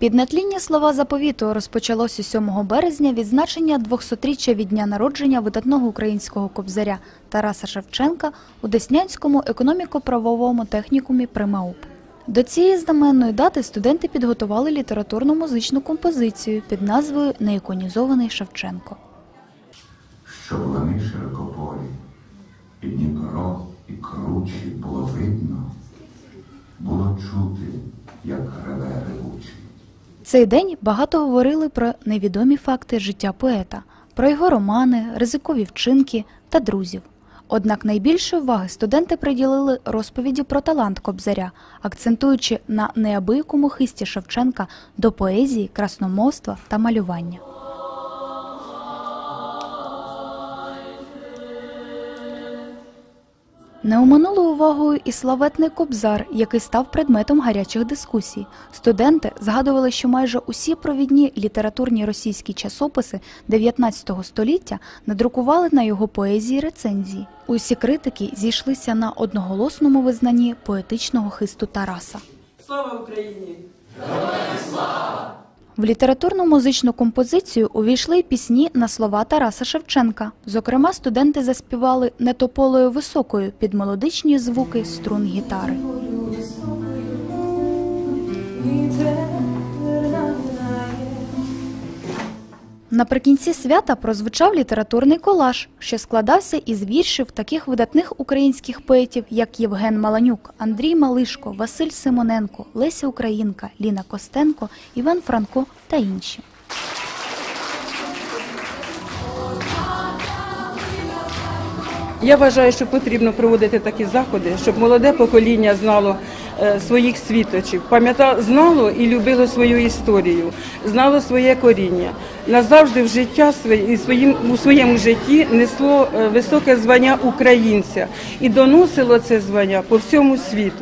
Піднатління слова заповіту розпочалося 7 березня відзначення 200-річчя від дня народження видатного українського кобзаря Тараса Шевченка у Деснянському економіко-правовому технікумі при МАУП. До цієї знаменної дати студенти підготували літературно-музичну композицію під назвою Неіконізований Шевченко. Щоб лани широкополі, і Дніпро, і кручі було видно, було чути, як реве ревучий. Цей день багато говорили про невідомі факти життя поета, про його романи, ризикові вчинки та друзів. Однак найбільше уваги студенти приділили розповіді про талант Кобзаря, акцентуючи на неабиякому хисті Шевченка до поезії, красномовства та малювання. Не оминули увагою і славетний кобзар, який став предметом гарячих дискусій. Студенти згадували, що майже усі провідні літературні російські часописи 19 століття надрукували на його поезії рецензії. Усі критики зійшлися на одноголосному визнанні поетичного хисту Тараса. Слава Україні! В літературну музичну композицію увійшли й пісні на слова Тараса Шевченка. Зокрема, студенти заспівали не тополою високою під мелодичні звуки струн гітари. Наприкінці свята прозвучав літературний колаж, що складався із віршів таких видатних українських поетів, як Євген Маланюк, Андрій Малишко, Василь Симоненко, Леся Українка, Ліна Костенко, Іван Франко та інші. Я вважаю, що потрібно проводити такі заходи, щоб молоде покоління знало е, своїх світочів, пам'ятало, знало і любило свою історію, знало своє коріння. Назавжди в життя своїм у своєму житті несло е, високе звання українця і доносило це звання по всьому світу.